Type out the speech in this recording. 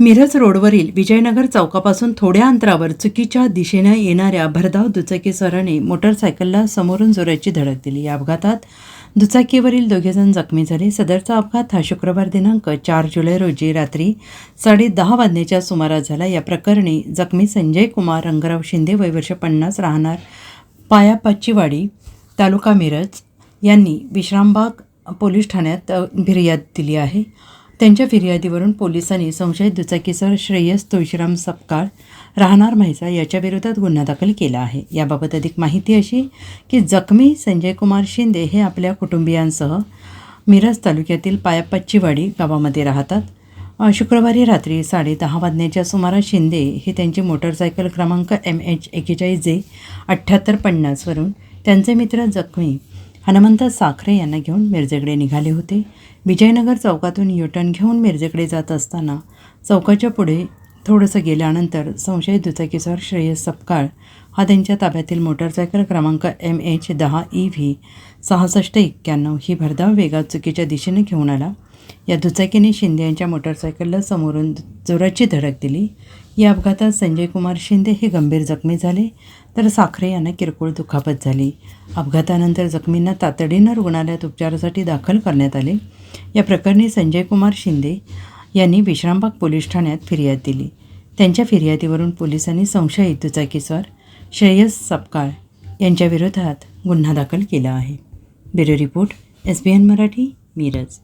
मिरज रोडवरील विजयनगर चौकापासून थोड्या अंतरावर चुकीच्या दिशेनं येणाऱ्या भरधाव दुचाकीस्वाराने मोटरसायकलला समोरून जोराची धडक दिली. या अपघातात दुचाकीवरील दोघेजण जखमी झाले. सदरचा अपघात हा शुक्रवार दिनांक चार जुलै रोजी रात्री साडे दहा वाजण्याच्या सुमारास झाला. या प्रकरणी जखमी संजय कुमार रंगराव शिंदे वय वर्ष पन्नास राहणार पायापाचीवाडी तालुका मिरज यांनी विश्रामबाग पोलीस ठाण्यात फिर्याद दिली आहे. त्यांच्या फिर्यादीवरून पोलिसांनी संशयित दुचाकीसर श्रेयस तुळशीराम सपकाळ राहणार म्हैसा याच्या विरोधात गुन्हा दाखल केला आहे. याबाबत अधिक माहिती अशी की जखमी संजय कुमार शिंदे हे आपल्या कुटुंबियांसह मिरज तालुक्यातील पायापच्चीवाडी गावामध्ये राहतात. शुक्रवारी रात्री साडेदहा वाजण्याच्या सुमारास शिंदे हे त्यांची मोटरसायकल क्रमांक एम एच एकेचाळीस जे अठ्ठ्याहत्तर पन्नासवरून त्यांचे मित्र जखमी हनुमंत साखरे यांना घेऊन मिरजेकडे निघाले होते. विजयनगर चौकातून युटर्न घेऊन मिरजेकडे जात असताना चौकाच्या पुढे थोडंसं गेल्यानंतर संशयित दुचाकीसवार श्रेयस सपकाळ हा त्यांच्या ताब्यातील मोटरसायकल क्रमांक एम एच दहा ई व्ही सहासष्ट एक्क्याण्णव ही भरधाव वेगात चुकीच्या दिशेने घेऊन आला. या दुचाकीने शिंदे यांच्या मोटरसायकलला समोरून जोराची धडक दिली. या अपघातात संजय कुमार शिंदे हे गंभीर जखमी झाले तर साखरे यांना किरकोळ दुखापत झाली. अपघातानंतर जखमींना तातडीनं रुग्णालयात उपचारासाठी दाखल करण्यात आले. या प्रकरणी संजय कुमार शिंदे यांनी विश्रामबाग पोलीस ठाण्यात फिर्याद दिली. त्यांच्या फिर्यादीवरून पोलिसांनी संशयित दुचाकीस्वार श्रेयस सपकाळ यांच्याविरोधात गुन्हा दाखल केला आहे. Bureau report S B N Marathi Miraj.